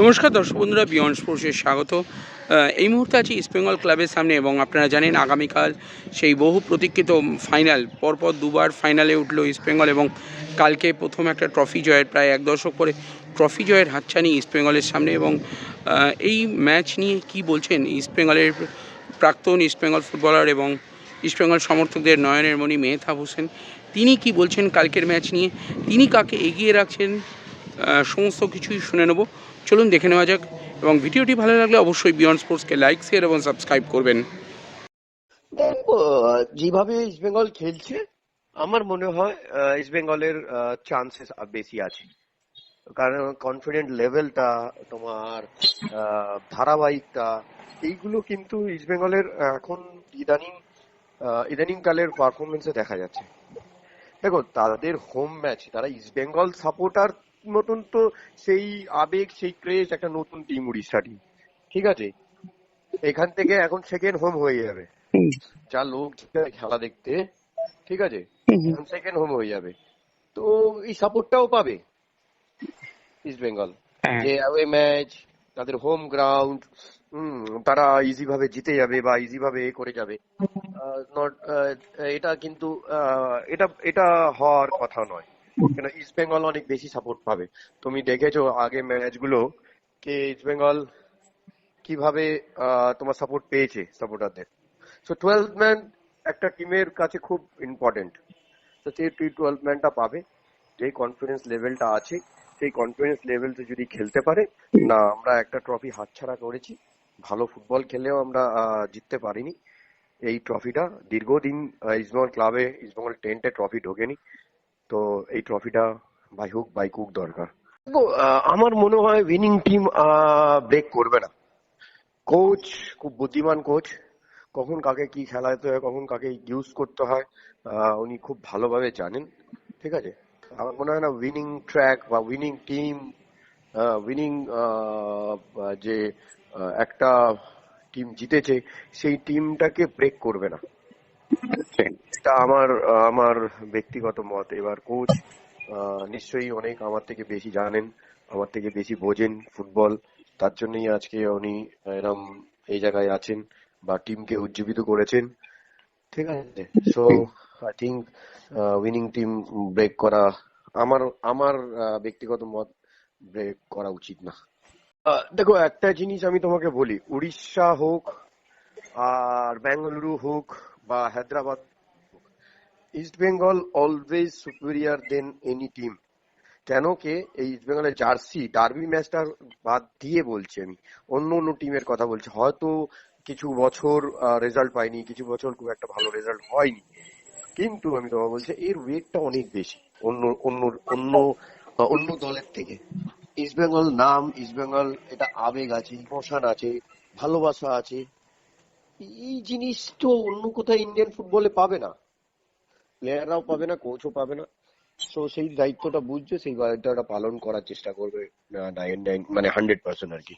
নমস্কার দর্শক বন্ধুরা বিয়ন্ড স্পোর্টসে স্বাগত। এই মুহূর্তে আছি ইস্টবেঙ্গল ক্লাবের সামনে এবং আপনারা জানেন আগামীকাল সেই বহু প্রতীক্ষিত ফাইনাল পরপর দুবার ফাইনালে উঠল ইস্টবেঙ্গল এবং কালকে প্রথম একটা ট্রফি জয়ের, প্রায় এক দশক পরে ট্রফি জয়ের হাতছানি ইস্টবেঙ্গলের সামনে এবং এই ম্যাচ নিয়ে কি বলছেন ইস্টবেঙ্গলের প্রাক্তন ইস্টবেঙ্গল ফুটবলার এবং ইস্টবেঙ্গল সমর্থকদের নয়নের মণি মেহতাব হোসেন, তিনি কি বলছেন কালকের ম্যাচ নিয়ে? তিনি কাকে এগিয়ে রাখছেন? সমস্ত কিছুই শুনে নেব। চলুন দেখে নেওয়া যাক এবং ভিডিওটি ভালো লাগলে অবশ্যই বিয়ন্ড স্পোর্টসকে লাইক শেয়ার এবং সাবস্ক্রাইব করবেন। যেভাবে ইস্টবেঙ্গল খেলছে, আমার মনে হয় ইস্টবেঙ্গলের চান্সেস বেশি আছে। কারণ কনফিডেন্ট লেভেলটা তোমার ধারাবাহিকটা এইগুলো কিন্তু ইস্টবেঙ্গলের এখন ইদানিং ইদানিং কালের পারফরমেন্সে দেখা যাচ্ছে। দেখো, তাদের হোম ম্যাচ তারা ইস্টবেঙ্গল সাপোর্টার মতন তো সেই আবেগ সেই ক্রেজ একটা নতুন টিম উড়িষ্যা টিম ঠিক আছে? এখান থেকে এখন সেকেন্ড হোম হয়ে যাবে। যা লোক খেলা দেখতে ঠিক আছে? Second home. হয়ে যাবে। তো এই সাপোর্টটাও পাবে ইস্ট বেঙ্গল হ্যাঁ। যে অ্যাওয়ে ম্যাচ তাদের হোম গ্রাউন্ড হুম তারা ইজি ভাবে জিতে যাবে বা ইজি ভাবে এ করে যাবে। নট এটা কিন্তু আহ, এটা এটা হওয়ার কথা নয়। কেন ইস্ট বেঙ্গল অনেক বেশি সাপোর্ট পাবে। তুমি দেখেছ আগে ম্যাচগুলো কে ইস্ট বেঙ্গল কীভাবে তোমার সাপোর্ট পেয়েছে সাপোর্টারদের সো টুয়েলভ ম্যান একটা টিমের কাছে খুব ইম্পর্টেন্ট তো সেই টুয়েলভ ম্যানটা পাবে। যে কনফিডেন্স লেভেলটা আছে, সেই কনফিডেন্স লেভেলটা যদি খেলতে পারে, না, আমরা একটা ট্রফি হাতছাড়া করেছি। ভালো ফুটবল খেলেও আমরা জিততে পারিনি। এই ট্রফিটা দীর্ঘদিন ইস্টবেঙ্গল ক্লাবে ইস্টবেঙ্গল টেন্টে ট্রফি ঢোকেনি। তো এই ট্রফিটা বাই হুক বাই কুক দরকার। আমার মনে হয় উইনিং টিম ব্রেক করবে না। কোচ খুব বুদ্ধিমান কোচ কখন কাকে কি খেলাতে হয়, কখন কাকে ইউজ করতে হয় উনি খুব ভালোভাবে জানেন। ঠিক আছে? আমার মনে হয় না উইনিং ট্র্যাক বা উইনিং টিম উইনিং যে একটা টিম জিতেছে, সেই টিমটাকে ব্রেক করবে না। এটা আমার আমার ব্যক্তিগত মত। এবার কোচ নিশ্চয়ই অনেক আমার থেকে বেশি জানেন, আমার থেকে বেশি বোঝেন ফুটবল। তার জন্যই আজকে উনি এরম এই জায়গায় আছেন বা টিমকে উজ্জীবিত করেছেন। ঠিক আছে? So I think winning team break করা আমার আমার ব্যক্তিগত মত ব্রেক করা উচিত না। দেখো, একটা জিনিস আমি তোমাকে বলি। উড়িষ্যা হোক আর বেঙ্গালুরু হোক বা Hyderabad. East Bengal always superior than any team কেন কে? এই ইস্ট বেঙ্গলের জার্সি ডার্বি ম্যাচটা বাদ দিয়ে বলছি আমি অন্য অন্য টিমের কথা বলছি। হয়তো কিছু বছর রেজাল্ট পাইনি কিছু বছর খুব একটা ভালো রেজাল্ট হয়নি। কিন্তু আমি তোমাকে বলছি, এর ওয়েটটা অনেক বেশি। অন্য অন্য অন্য অন্য দলের থেকে। ইস্ট বেঙ্গল নাম ইস্ট বেঙ্গল এটা আবেগ আছে, ইমোশন আছে, ভালোবাসা আছে। এই জিনিস তো অন্য কোথাও ইন্ডিয়ান ফুটবলে পাবে না। প্লেয়াররাও পাবে না কোচও পাবে না। তো সেই দায়িত্বটা বুঝছে, সেই দায়িত্বটা পালন করার চেষ্টা করবে মানে হান্ড্রেড পার্সেন্ট আর কি।